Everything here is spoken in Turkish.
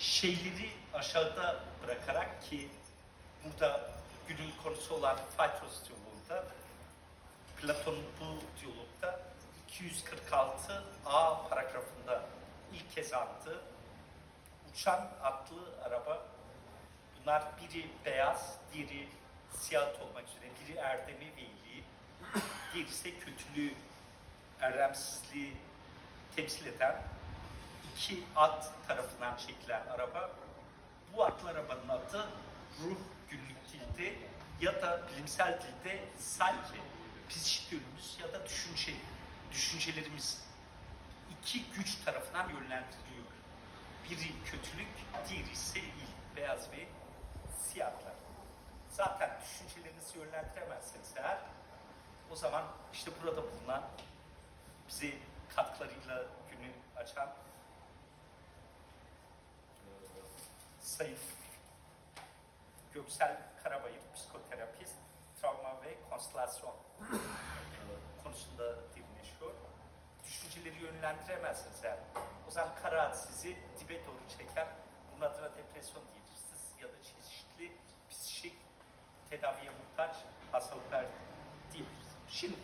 şeyleri aşağıda bırakarak ki burada günün konusu olan Phaedrus diyaloğunda Platon'un bu diyalogda 246 A paragrafında ilk kez andığı uçan atlı araba bunlar biri beyaz, diğeri siyah olmak üzere biri erdemi ve iyiliği, diğeri ise kötülüğü, erdemsizliği temsil eden iki at tarafından çekilen araba. Bu atlı arabanın adı ruh günlük dilde ya da bilimsel dilde psikik yönümüz ya da düşünce, düşüncelerimiz iki güç tarafından yönlendiriliyor. Biri kötülük, diğeri ise iyilik, beyaz ve siyahlar. Zaten düşüncelerinizi yönlendiremezseniz eğer o zaman işte burada bulunan bize katkılarıyla günü açan Sayın Göksel Karabayır, psikoterapist, travma ve konstelasyon konusunda derinleşiyor. Düşünceleri yönlendiremezsiniz eğer. O zaman kara sizi dibe doğru çeker. Bunun adına depresyon diyebilirsiniz ya da çeşitli psikik tedaviye muhtaç hastalıklar diyebiliriz. Şimdi